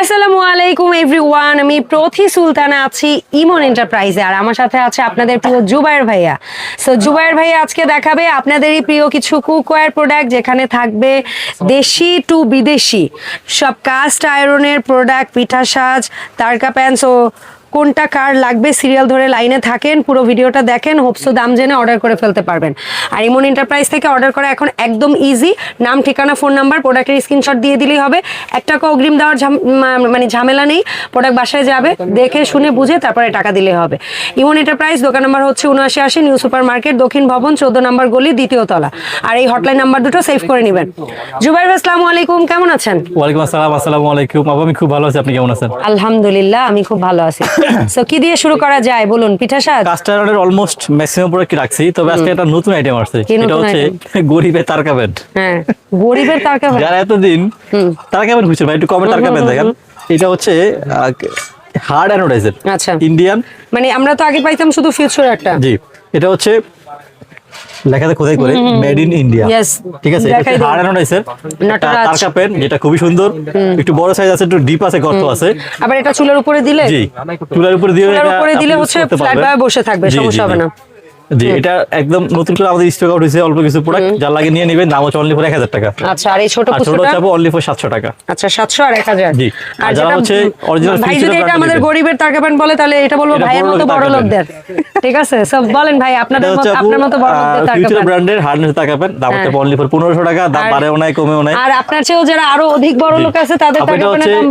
আসসালামু আলাইকুম এভরিওয়ান আমি প্রথি সুলতানা আছি ইমন এন্টারপ্রাইজে আর আমার সাথে আছে আপনাদের প্রিয় জুবায়ের ভাইয়া। সো জুবায়ের ভাইয়া আজকে দেখাবে আপনাদেরই প্রিয় কিছু কুকওয়্যার প্রোডাক্ট যেখানে থাকবে দেশি টু বিদেশি। সব কাস্ট আয়রনের প্রোডাক্ট পিঠা সাজ, তারকা প্যান্টস ও কোনটা কার লাগবে সিরিয়াল ধরে লাইনে থাকেন পুরো ভিডিওটা দেখেন হোপসো দাম জেনে অর্ডার করে ফেলতে পারবেন। আর ইমন এন্টারপ্রাইজ থেকে অর্ডার করা এখন একদম ইজি নাম ঠিকানা ফোন নাম্বার প্রোডাক্টের স্ক্রিনশট দিয়ে দিলেই হবে। এক টাকা অগ্রিম দেওয়ার মানে ঝামেলা নেই প্রোডাক্ট বাসায় যাবে দেখে শুনে বুঝে তারপরে টাকা দিলে হবে। ইমন এন্টারপ্রাইজ দোকান নাম্বার হচ্ছে উনআশি আশি নিউ সুপার মার্কেট দক্ষিণ ভবন চোদ্দ নম্বর গলি দ্বিতীয় তলা। আর এই হটলাইন নাম্বার দুটো সেভ করে নেবেন। জুবাইর আসসালামু আলাইকুম কেমন আছেন? ওয়ালাইকুম আসসালাম আসসালামু আলাইকুম। আমি খুব ভালো আছি আপনি কেমন আছেন? আলহামদুলিল্লাহ আমি খুব ভালো আছি। সো কি দিয়ে শুরু করা যায়? বলুন পিঠা সাজ কাস্টার্ডের অলমোস্ট ম্যাক্সিমাম প্রোডাক্ট রাখছি? তবে আজকে একটা নতুন আইটেম আসছে। এটা হচ্ছে গরিবের তারকা ব্যান্ড হ্যাঁ গরিবের তারকা ব্যান্ড যারা এতদিন তারকা ব্যান্ড খুঁজছে ভাই একটু কমে তারকা ব্যান্ড দেখেন। এটা হচ্ছে হার্ড অ্যানোডাইজার আচ্ছা। ইন্ডিয়ান মানে আমরা তো আগে পাইতাম শুধু ফিউচার একটা। জি। এটা হচ্ছে লেখাতে খোদাই করে? মেড ইন ইন্ডিয়া ঠিক আছে। Hard anodizer Nataraj. তারকা পেন যেটা খুবই সুন্দর। একটু বড় সাইজ আছে একটু ডিপ আছে গর্ত আছে। আবার এটা চুলের উপরে দিলে? জি। চুলার উপরে দিলে চুলার উপরে দিলে হচ্ছে ফ্ল্যাট বসে থাকবে সমস্যা হবে না। জি এটা একদম নতুন করে আমাদের স্টক আউট হয়েছে অল্প কিছু প্রোডাক্ট যার লাগে নিয়ে নেবেন দাম হচ্ছে অনলি ফর এক হাজার টাকা। আচ্ছা আর এই ছোট আর ছোট কুচুটা অনলি ফর সাতশো টাকা। আচ্ছা সাতশো আর এক হাজার। জি। আর যারা হচ্ছে original ভাই যদি এটা আমাদের গরিবের তারকা বলে তাহলে এটা বলব ভাইয়ের মতো বড় লোকদের ঠিক আছে? সব বলেন ভাই আপনাদের মতো আপনার মতো বড় লোকদের তারকা ফিউচার ব্র্যান্ডের হার্ডনেস তাকাবেন দাম হচ্ছে অনলি ফর পনেরোশো টাকা দাম বাড়েও নাই কমেও নাই। আর আপনার চেয়েও যারা আরও অধিক বড় লোক আছে তাদের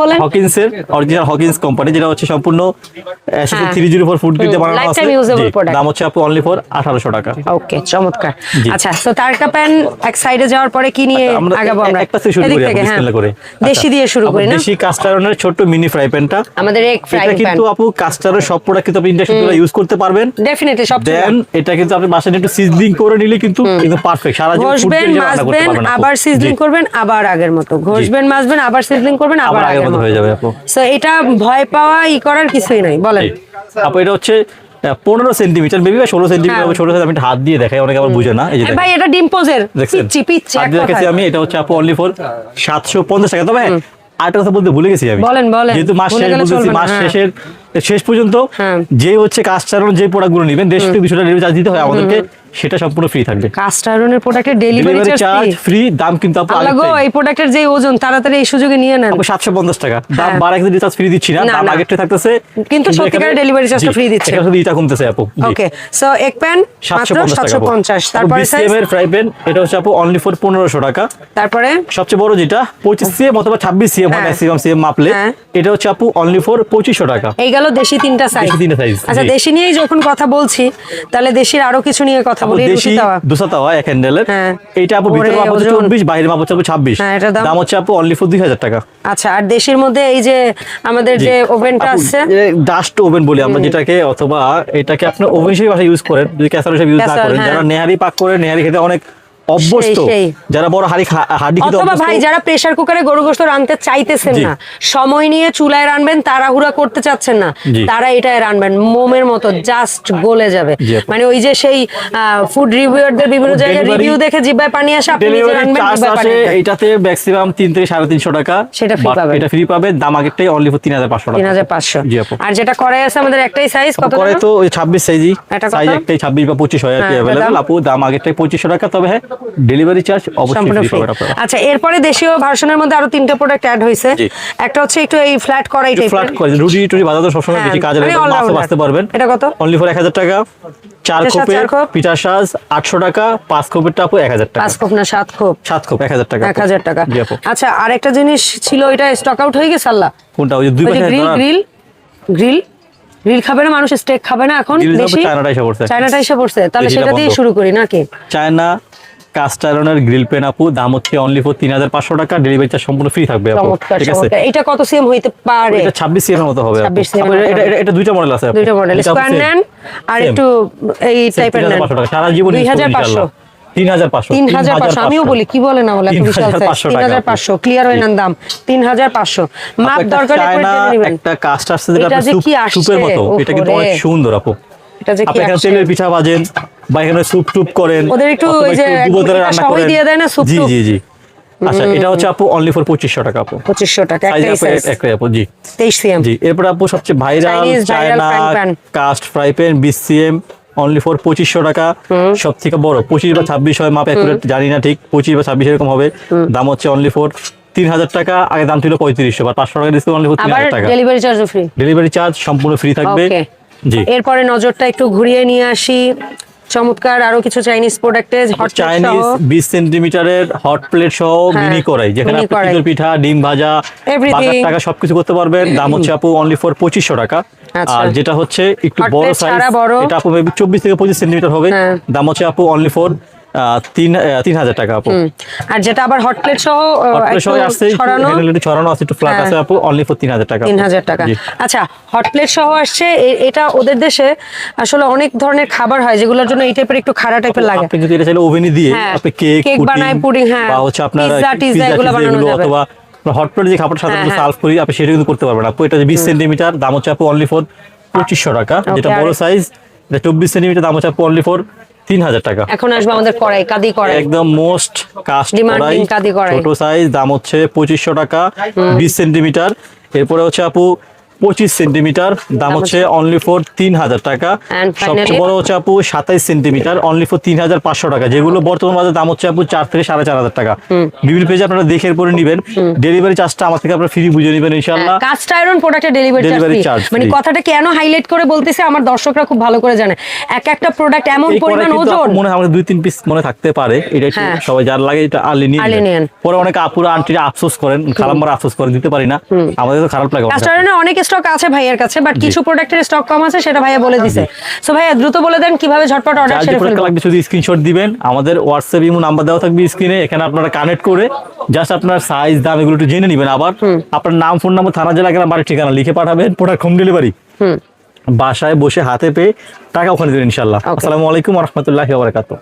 বলেন। হকিন্সের অরিজিনাল হকিন্স কোম্পানি যেটা হচ্ছে সম্পূর্ণ হ্যাঁ। বানানো আছে। দাম হচ্ছে আপু অনলি ফর আঠারোশো টাকা। ওকে চমৎকার। আচ্ছা তো তারকা প্যান এক সাইডে যাওয়ার পরে কি নিয়ে আমরা আগাবো আমরা? একটা শুরু করি হ্যাঁ। বিসমিল্লাহ করে। দেশি আচ্ছা, দিয়ে শুরু করি না? দেশি কাস্টারনের ছোট্ট মিনি ফ্রাই প্যানটা আমাদের এক ফ্রাই প্যান কিন্তু আপু কাস্টারের সব প্রোডাক্ট কিন্তু আপনি ইন্ডাস্ট্রি ইউজ করতে পারবেন। ডেফিনেটলি সব দেন এটা কিন্তু আপনি বাসায় একটু সিজলিং করে নিলে কিন্তু একদম পারফেক্ট সারা জীবন ঘষবেন মাজবেন আবার সিজলিং করবেন আবার আগের মতো। ঘষবেন মাজবেন আবার সিজলিং করবেন আবার আগের মতো হয়ে যাবে আপু। সো এটা ভয় পাওয়া ই করার কিছুই নাই বলেন। আপু এটা হচ্ছে পনেরো সেন্টিমিটার মেবি বা ষোলো সেন্টিমিটার ষোলো ছোট আমি হাত দিয়ে দেখাই অনেকে আবার বুঝে না এই যে ভাই এটা হাত দিয়ে দেখাচ্ছি আমি এটা হচ্ছে আপু অনলি ফর সাতশো পঞ্চাশ টাকা। তবে আরেকটা কথা বলতে ভুলে গেছি আমি। বলেন, বলেন। যেহেতু মাস শেষ বলতেছি মাস হ্যাঁ। শেষের শেষ পর্যন্ত হ্যাঁ। যে হচ্ছে কাজ চালানোর যে প্রোডাক্টগুলো নিবেন দেশ থেকে দুশো ডেলিভারি চার্জ দিতে হয় আমাদেরকে সেটা সম্পূর্ণ ফ্রি থাকবে। কাস্ট আয়রনের প্রোডাক্টের ডেলিভারি ডেলিভারি চার্জ ফ্রি দাম কিন্তু আপু আল্লাহ গো এই প্রোডাক্টের যে ওজন তাড়াতাড়ি এই সুযোগে নিয়ে নেন। আপু সাতশো পঞ্চাশ টাকা। দাম। বাড়া কিন্তু রিচার্জ ফ্রি দিচ্ছি না দাম। আগেরটা থাকতেছে। কিন্তু সত্যিকারের এখানে- delivery charge টা জি, free দিচ্ছে। এখানে শুধু এটা কমতেছে আপু। ওকে সো এক প্যান মাত্র 750 টাকা সাতশো পঞ্চাশ। তারপরে? বিসিএম এর ফ্রাই প্যান এটা হচ্ছে আপু অনলি ফর পনেরোশো টাকা। তারপরে? সবচেয়ে বড় যেটা পঁচিশ সিএম অথবা ছাব্বিশ সিএম হয়। ম্যাক্সিমাম সিএম মাপলে। হ্যাঁ। এটা হচ্ছে আপু অনলি ফর পঁচিশশো টাকা। এই গেল দেশি তিনটা সাইজ দেশি তিনটা size, আচ্ছা দেশি নিয়েই যখন কথা বলছি তাহলে দেশির আরও কিছু নিয়ে কথা আপু দেশি রুটি তাওয়া এক হ্যান্ডেলের হ্যাঁ। এইটা আপু ভিতরে মাপ হচ্ছে ওজন। চব্বিশ মাপ হচ্ছে আপু ছাব্বিশ হ্যাঁ, এটার দাম? দাম হচ্ছে আপু অনলি ফর দুই হাজার টাকা আচ্ছা আর দেশের মধ্যে এই যে আমাদের যে ওভেনটা ডাস্ট ওভেন বলি আমরা যেটাকে অথবা এটাকে আপনি ওভেন হিসেবে ইউজ করেন যদি ক্যাসার হিসেবে ইউজ না করেন হ্যাঁ। যারা নেহারি পাক করে নেহারি খেতে অনেক অভ্যস্ত যারা বড় হাড়ি হাড্ডি অথবা ভাই যারা প্রেসার কুকারে গরু গোস্ত রানতে চাইতেছেন না সময় নিয়ে চুলায় রানবেন তাড়াহুড়া করতে চাচ্ছেন না তারা এটাই রানবেন মোমের মতো জাস্ট গলে যাবে। মানে ওই যে সেই ফুড রিভিউয়ারদের বিভিন্ন জায়গায় রিভিউ দেখে জিব্বায় পানি আসে আপনি নিজে রানবেন এটাতে ম্যাক্সিমাম তিন থেকে সাড়ে তিনশো টাকা সেটা But পাবেন। এটা ফ্রি পাবে দাম আগেরটাই অনলি ফর তিন হাজার পাঁচশো টাকা। তিন হাজার পাঁচশো। জি আপু। আর যেটা করাই আছে আমাদের একটাই সাইজ কত করে তো ওই ছাব্বিশ সাইজই এটা সাইজ একটাই ছাব্বিশ বা পঁচিশ হয় আর কি হ্যাঁ, অ্যাভেলেবল দাম? আপু দাম আগেরটাই পঁচিশশো টাকা তবে হ্যাঁ ডেলিভারি চার্জ অবশ্যই আচ্ছা এরপরে দেশীয় ভার্সনের মধ্যে আরও তিনটা প্রোডাক্ট অ্যাড হয়েছে। একটা হচ্ছে একটু এই ফ্ল্যাট করাই ফ্ল্যাট টাইপের করে রুটি টুটি বাজাতে সবসময় হ্যাঁ, বেশি কাজে মানে লাগে। বাঁচতে পারবেন। এটা কত? অনলি ফর এক হাজার টাকা। চার পিঠা সাজ আটশো টাকা পাঁচ টাপু এক হাজার টাকা। পাঁচ খোপ না সাত খোপ। সাত এক হাজার টাকা। এক হাজার টাকা। জি আপু। আচ্ছা আরেকটা জিনিস ছিল এটা স্টক আউট হয়ে গেছে আল্লাহ? কোনটা? ওই যে দুই পাশে গ্রিল গ্রিল গ্রিল গ্রিল খাবে না মানুষ স্টেক খাবে না এখন খাবে, চায়নাটা এসে পড়ছে। চায়নাটা এসে পড়ছে। তাহলে সেটা দিয়ে শুরু করি নাকি? চায়না কাস্ট আয়রনের গ্রিল পেন আপু দাম হচ্ছে অনলি ফর তিন হাজার পাঁচশো টাকা ডেলিভারি চার্জ সম্পূর্ণ ফ্রি থাকবে আপু ঠিক আছে? এটা কত সিএম হইতে পারে? এটা ছাব্বিশ সিএম মতো হবে আপু। 26 cm আপু, এটা- দুইটা মডেল আছে। দুইটা মডেল স্কোয়ার নেন আর একটু এই টাইপের নেন সারা জীবন দুই হাজার পাঁচশো। তিন হাজার পাঁচশো তিন হাজার পাঁচশো আমিও বলি কি বলে না বলে এত বিশাল তিন টাকা হাজার পাঁচশো ক্লিয়ার হয়ে নেন দাম। তিন হাজার পাঁচশো। মাপ একটা দরকার কাস্ট আসছে যেটা সুপের মতো। এটা কিন্তু অনেক সুন্দর আপু। এটা যে আপনি এখানে তেলের পিঠা ভাজেন বা এখানে স্যুপ টুপ করেন ওদের একটু ওই যে রান্না করেন। দিয়ে দেয় না স্যুপ জি জি জি। আচ্ছা এটা হচ্ছে আপু অনলি ফর পঁচিশশো টাকা আপু। পঁচিশশো টাকা একটাই আপু জি। তেইশ সিএম জি এরপর আপু সবচেয়ে viral China cast fry pan BCM only for পঁচিশশো টাকা। সব থেকে বড় পঁচিশ বা ছাব্বিশ হয় মাপ অ্যাকুরেট জানি না ঠিক পঁচিশ বা ছাব্বিশ এরকম হবে। দাম হচ্ছে অনলি ফর তিন হাজার টাকা আগে দাম ছিল পঁয়ত্রিশশো বা পাঁচশো টাকা ডিসকাউন্ট অনলি ফর তিন হাজার টাকা। ডেলিভারি ফ্রি ডেলিভারি চার্জ সম্পূর্ণ ফ্রি থাকবে। এরপরে নজরটা একটু ঘুরিয়ে নিয়ে আসি চমৎকার আরও কিছু চাইনিজ প্রোডাক্টে হট চাইনিজ বিশ সেন্টিমিটারের হট প্লেট সহ হ্যাঁ, মিনি করাই যেখানে আপনি। পিঠা ডিম ভাজা. টাকা সবকিছু করতে পারবেন দাম হচ্ছে আপু অনলি ফর পঁচিশশো টাকা আচ্ছা। আর যেটা হচ্ছে একটু বড় সাইজ। এটা আপু মেবি চব্বিশ থেকে পঁচিশ সেন্টিমিটার হবে হ্যাঁ। দাম হচ্ছে আপু অনলি ফর তিন হাজার টাকা আপু। আর যেটা আবার হট প্লেট সহ আসছে ছড়ানো। আছে একটু ফ্ল্যাট হ্যাঁ। আছে আপু অনলি ফর তিন হাজার টাকা তিন হাজার টাকা। আচ্ছা হট প্লেট সহ আসছে এটা ওদের দেশে আসলে অনেক ধরনের খাবার হয় যেগুলোর জন্য এই টাইপের একটু খাড়া টাইপের লাগে। আপনি যদি এটা চাইলে ওভেনে দিয়ে হ্যাঁ, আপনি কেক কেক বানায়, পুডিং, হ্যাঁ, বা হচ্ছে আপনার পিৎজা এগুলো বানানো যাবে। অথবা হট প্লেট যে খাবারটা সাধারণত হ্যাঁ, সার্ভ করি আপনি সেটা কিন্তু করতে পারবেন আপু। এটা বিশ সেন্টিমিটার দাম হচ্ছে আপু অনলি ফর পঁচিশশো টাকা। যেটা বড় সাইজ এটা চব্বিশ সেন্টিমিটার দাম হচ্ছে আপু অনলি ফর তিন হাজার টাকা। এখন আসবে আমাদের কড়াই কাদি কড়াই। একদম মোস্ট কাস্ট কড়াই কাদি কড়াই। ছোট সাইজ দাম হচ্ছে পঁচিশশো টাকা বিশ সেন্টিমিটার এরপরে হচ্ছে আপু পঁচিশ সেন্টিমিটার দাম হচ্ছে অনলি ফর তিন হাজার টাকা। সবচেয়ে বড় হচ্ছে আপু সাতাইশ সেন্টিমিটার অনলি ফর তিন হাজার পাঁচশো টাকা। যেগুলো বর্তমান বাজার দাম হচ্ছে আপু চার থেকে সাড়ে চার হাজার টাকা। বিভিন্ন পেজে আপনারা দেখে পরে নিবেন। ডেলিভারি চার্জটা আমার থেকে আপনারা ফ্রি বুঝে নেবেন ইনশাল্লাহ কাস্ট আয়রন প্রোডাক্টের ডেলিভারি চার্জ মানে কথাটা কেন হাইলাইট করে বলতেছে আমার দর্শকরা খুব ভালো করে জানে। এক একটা প্রোডাক্ট এমন পরিমাণ ওজন। মনে হয় আমাদের দুই তিন পিস মনে থাকতে পারে। এটা একটু হ্যাঁ। সবাই যার লাগে এটা আর্লি নিয়ে পরে অনেক আপুরা আন্টিরা আফসোস করেন খালাম্মারা আফসোস করে দিতে পারি না। আমাদের তো খারাপ লাগে কাস্ট আয়রনের অনেক স্টক আছে ভাইয়ের কাছে বাট কিছু প্রোডাক্টের স্টক কম আছে সেটা ভাইয়া বলে দিছে। সো ভাইয়া দ্রুত বলে দেন কীভাবে ঝটপট অর্ডার সেরে প্রোডাক্ট ফেলব। লাগবে শুধু স্ক্রিনশট দিবেন। আমাদের হোয়াটসঅ্যাপ ইমো নাম্বার দেওয়া থাকবে স্ক্রিনে এখানে আপনারা কানেক্ট করে জাস্ট আপনার সাইজ দাম এগুলো একটু জেনে নেবেন। আবার আপনার নাম ফোন নাম্বার থানা জেলা কেনা বাড়ির ঠিকানা লিখে পাঠাবেন প্রোডাক্ট হোম। ডেলিভারি বাসায় বসে হাতে পেয়ে টাকা ওখানে দেবেন ইনশাল্লাহ আসসালামু আলাইকুম রহমতুল্লাহ বারকাতুহ।